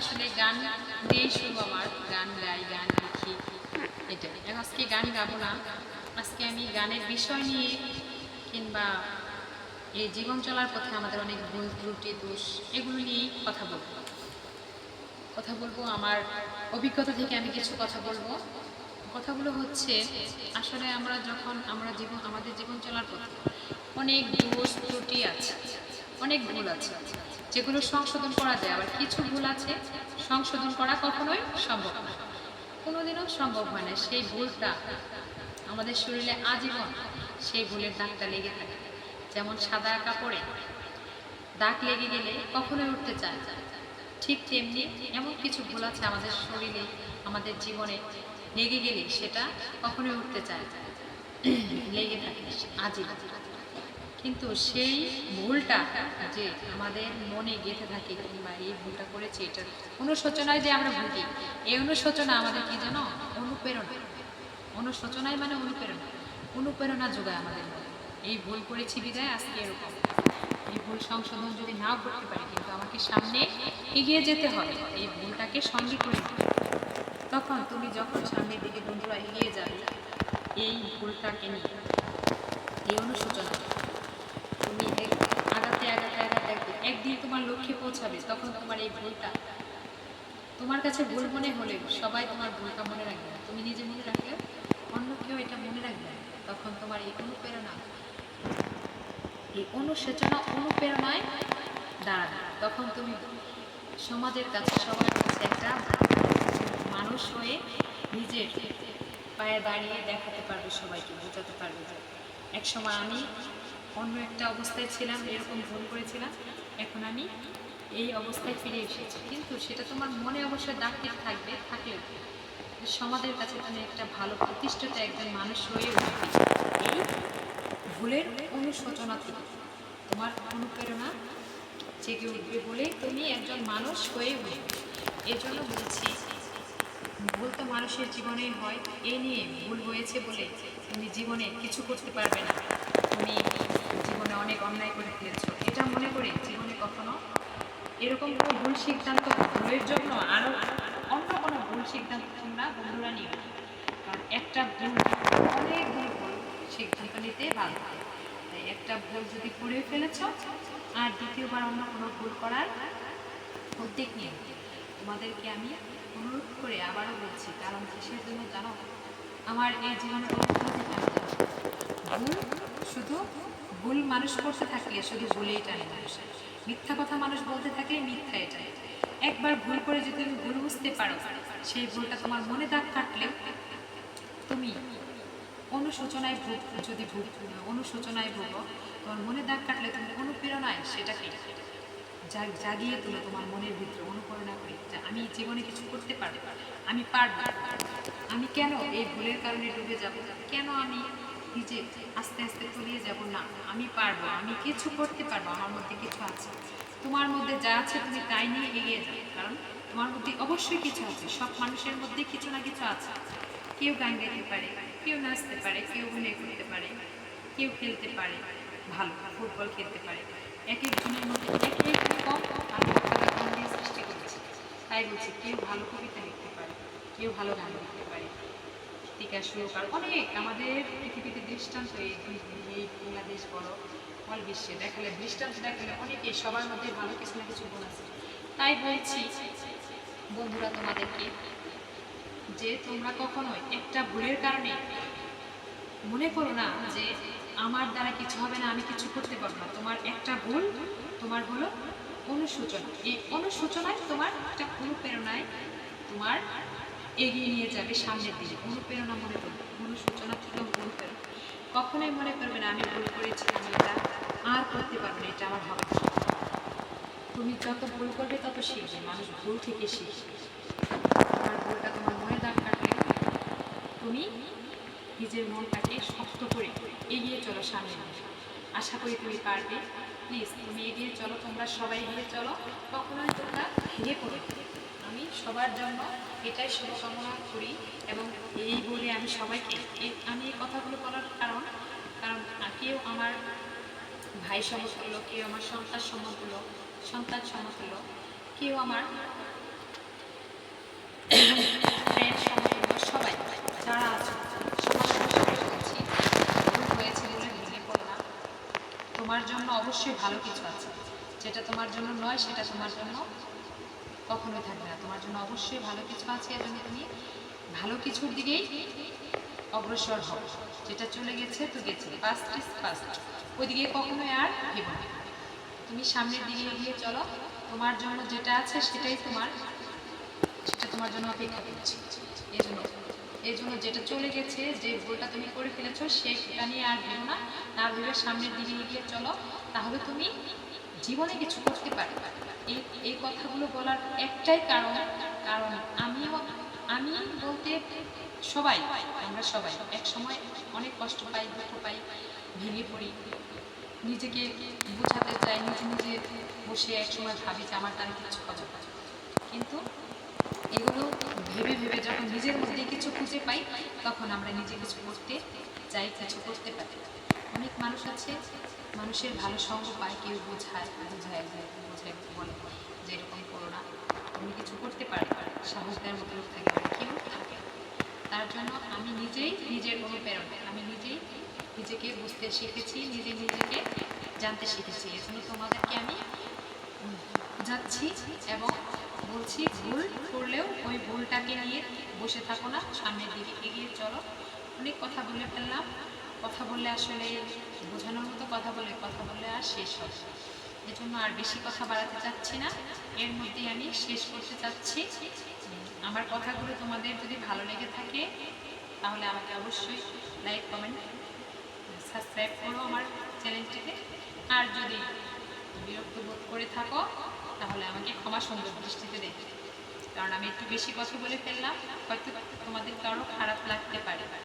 আসলে গান দিয়েই শুরু আমার। গান গাই, গান লিখি এটা এখন আজকে গান গাবো না। আজকে আমি গানের বিষয় নিয়ে কিংবা এই জীবন চলার পথে আমাদের অনেক ভুল ত্রুটি, দোষ, এগুলো নিয়েই কথা বলব। কথা বলব, আমার অভিজ্ঞতা থেকে আমি কিছু কথা বলব। কথাগুলো হচ্ছে, আসলে আমরা যখন আমরা জীবন, আমাদের জীবন চলার পথে অনেক দোষ, ত্রুটি আছে, অনেক ভুল আছে। যেগুলো সংশোধন করা যায়, আবার কিছু ভুল আছে, সংশোধন করা কখনোই সম্ভব না কোনোদিনও সম্ভব হয় না, সেই ভুলটা আমাদের শরীরে আজীবন সেই ভুলের দাগটা লেগে থাকে যেমন সাদা কাপড়ে দাগ লেগে গেলে কখনোই উঠতে চায়। ঠিক তেমনি এমন কিছু ভুল আছে আমাদের শরীরে, আমাদের জীবনে লেগে গেলে সেটা কখনোই উঠতে চায়। লেগে থাকে, আজীবন কিন্তু সেই ভুলটা যে আমাদের মনে গেঁথে থাকে কিংবা এই ভুলটা করেছি, এটা অনুশোচনায় যে আমরা ভুগি, এই অনুশোচনা আমাদের কি যেন অনুপ্রেরণা। অনুশোচনায় মানে অনুপ্রেরণা। অনুপ্রেরণা যোগায় আমাদের। এই ভুল করেছি বিদায় আজকে এরকম। এই ভুল সংশোধন যদি নাও করতে পারি, কিন্তু আমাকে সামনে এগিয়ে যেতে হবে, এই ভুলটাকে সঙ্গে করে তখন তুমি যখন সামনের দিকে বন্ধুরা এগিয়ে যাবে, এই ভুলটাকে নিয়ে, এই অনুশোচনা একদিন তোমার লক্ষ্যে পৌঁছাবে, তখন তোমার এই ভুলটা তোমার কাছে ভুল মনে হলে সবাই তোমার ভুলটা মনে রাখবে। তুমি নিজে মনে রাখলে অন্য কেউ এটা মনে রাখবে। তখন তোমার এই অনুপ্রেরণা, এই অনুশোচনা অনুপ্রেরণায় দাঁড়াবে তখন তুমি সমাজের কাছে, সবার কাছে একটা মানুষ হয়ে নিজের পায়ে দাঁড়িয়ে দেখাতে পারবে সবাইকে, বোঝাতে পারবে যে আমি অন্য একটা অবস্থায় ছিলাম, এরকম ভুল করেছিলাম এখন আমি এই অবস্থায় ফিরে এসেছি। কিন্তু সেটা তোমার মনে অবশ্যই দাগটি থাকবে, থাকলেও সমাজের কাছে তুমি একটা ভালো প্রতিষ্ঠিত, একজন মানুষ হয়ে উঠবে। এই ভুলের অনুশোচনা থেকে তোমার অনুপ্রেরণা জেগে উঠবে বলেই তুমি একজন মানুষ হয়ে উঠবে। এর জন্য বলছি, ভুল তো মানুষের জীবনেই হয়, এ নিয়ে ভুল হয়েছে বলে তুমি জীবনে কিছু করতে পারবে না। তুমি জীবনে অনেক অন্যায় করে ফেলেছো। এটা মনে করে জীবনে কখনো? এরকম কোনো ভুল সিদ্ধান্ত ভুলের জন্য আরও অন্য কোনো ভুল সিদ্ধান্ত তোমরা বন্ধুরা নিও। কারণ একটা ভুল অনেকগুলো ভুল সিদ্ধান্ত নিতে ভালো তাই একটা ভুল যদি করে ফেলেছ, আর দ্বিতীয়বার অন্য কোনো ভুল করার উদ্যোগ নিয়ে তোমাদেরকে আমি অনুরোধ করে আবারও বলছি, কারণ কিসের জন্য জানো? আমার এই জীবনের ভুল শুধু ভুল মানুষ করতে থাকলে শুধু ভুলেই টানে মানুষের। মিথ্যা কথা মানুষ বলতে থাকে, মিথ্যা এটা। একবার ভুল করে যদি তুমি ভুল বুঝতে পারো, সেই ভুলটা তোমার মনে দাগ কাটলেও তুমি অনুশোচনায় ভুগ, যদি ভুগ, অনুশোচনায় ভুগো, তোমার মনে দাগ কাটলে তুমি অনুপ্রেরণায় সেটাকে জাগ- জাগিয়ে তুলো তোমার মনের ভিতরে, অনুপ্রেরণা করে যে আমি জীবনে কিছু করতে পারব, আমি পারব। আমি কেন এই ভুলের কারণে ডুবে যাব? কেন আমি নিজে আস্তে আস্তে তলিয়ে যাব। না, আমি পারব, আমি কিছু করতে পারব, আমার মধ্যে কিছু আছে। তোমার মধ্যে যা আছে তুমি তাই নিয়ে এগিয়ে যাও, কারণ তোমার মধ্যে অবশ্যই কিছু আছে, সব মানুষের মধ্যে কিছু না কিছু আছে। কেউ গান গাইতে পারে, কেউ নাচতে পারে, কেউ অভিনয় করতে পারে, কেউ খেলতে পারে, ভালো ফুটবল খেলতে পারে। এক একজনের মধ্যে এক এক রকম সৃষ্টি করেছে। তাই বলছি, কেউ ভালো কবিতা লিখতে পারে, কেউ ভালো গান লিখতে পারে। টিকা সুরকার অনেক আমাদের পৃথিবীতে দৃষ্টান্ত এই বাংলাদেশ বলো অল বিশ্বে দেখালে, দৃষ্টান্ত দেখালে অনেকে সবার মধ্যে ভালো কিছু না কিছু গুণ আছে। তাই বলছি, বন্ধুরা তোমাদেরকে, যে তোমরা কখনোই একটা ভুলের কারণে মনে করো না যে আমার দ্বারা কিছু হবে না, আমি কিছু করতে পারব না। তোমার একটা ভুল, তোমার হলো অনুশোচনা। এই অনুশোচনায় তোমার একটা অনুপ্রেরণায় তোমার এগিয়ে নিয়ে যাবে সামনের দিকে। অনুপ্রেরণা মনে করবে অনুশোচনা থেকে অনুপ্রেরণা কখনোই মনে করবে না, আমি ভুল করেছি, আমি এটা আর করতে পারব না, এটা আমার হবে তুমি যত ভুল করবে তত শিখবে, মানুষ ভুল থেকে শিখবে। তোমার ভুলটা তোমার মনে দাগ কাটলে তুমি নিজের মনটাকে শক্ত করে এগিয়ে চলো সামনে আশা করি তুমি পারবে। প্লিজ, তুমি এগিয়ে চলো, তোমরা সবাই এগিয়ে চলো। কখনোই তোমরা ভেঙে পড়ে আমি সবার জন্য এটাই শুভকামনা করি এবং এই বলে আমি সবাইকে আমি এই কথাগুলো বলার কারণ কারণ কেউ আমার ভাই সমতুল্য কেউ আমার সন্তান সমতুল্য সন্তান সমতুল্য কেউ আমার ফ্রেন্ড সমতুল্য সবাই যারা আছে তোমার জন্য অবশ্যই ভালো কিছু আছে। যেটা তোমার জন্য নয়, সেটা তোমার জন্য কখনোই থাকবে না। তোমার জন্য অবশ্যই ভালো কিছু আছে এজন্য তুমি ভালো কিছুর দিকেই অগ্রসর হও। যেটা চলে গেছে তো গেছে। পাস্ট ইজ পাস্ট ওইদিকে কখনোই আর ভেবো না। তুমি সামনের দিকে এগিয়ে চলো। তোমার জন্য যেটা আছে সেটাই তোমার। সেটা তোমার জন্য অপেক্ষা করছে। এই জন্য। এই জন্য যেটা চলে গেছে, যে ভুলটা তুমি করে ফেলেছো, সেটা নিয়ে আর ভেবো না। না ভেবে সামনের দিকে এগিয়ে চলো। তাহলে তুমি জীবনে কিছু করতে পারবে। এই এই কথাগুলো বলার একটাই কারণ কারণ আমিও, আমি বলতে সবাই, আমরা সবাই এক সময় অনেক কষ্ট পাই, দুঃখ পাই, ভেঙে পড়ি নিজেকে বোঝাতে চাই, নিজে নিজে বসে এক সময় ভাবি যে আমার দ্বারা কিছু না। কিন্তু এগুলো ভেবে ভেবে যখন নিজের মধ্যে কিছু খুঁজে পাই, তখন আমরা নিজে কিছু করতে চাই, কিছু করতে পারি অনেক মানুষ আছে মানুষের ভালো সঙ্গ পায়, কেউ বোঝায় বোঝায় যে বোঝায়, বলে যে এরকম করো না। তুমি কিছু করতে পারো সাহস দেওয়ার মতো লোক থাকে কেউ থাকে তার জন্য আমি নিজেই নিজের অনুপ্রেরণা আমি নিজেই নিজেকে বুঝতে শিখেছি, নিজে নিজেকে জানতে শিখেছি। এজন্য তোমাদেরকে আমি যাচ্ছি এবং বলছি, ভুল করলেও ওই ভুলটাকে নিয়ে বসে থাকো না, সামনের দিকে এগিয়ে চলো। অনেক কথা বলে ফেললাম। কথা বললে আসলে বোঝানোর মতো কথা বলে, কথা বললে আর শেষ না। এজন্য আর বেশি কথা বাড়াতে চাচ্ছি না। এর মধ্যেই আমি শেষ করতে চাচ্ছি। আমার কথাগুলো তোমাদের যদি ভালো লেগে থাকে, তাহলে আমাকে অবশ্যই লাইক কমেন্ট সাবস্ক্রাইব করো আমার চ্যানেলটিতে। আর যদি বিরক্ত বোধ করে থাকো, তাহলে আমাকে ক্ষমা সুন্দর দৃষ্টিতে দেখবে। কারণ আমি একটু বেশি কথা বলে ফেললাম, হয়তো তোমাদের কারও খারাপ লাগতে পারে।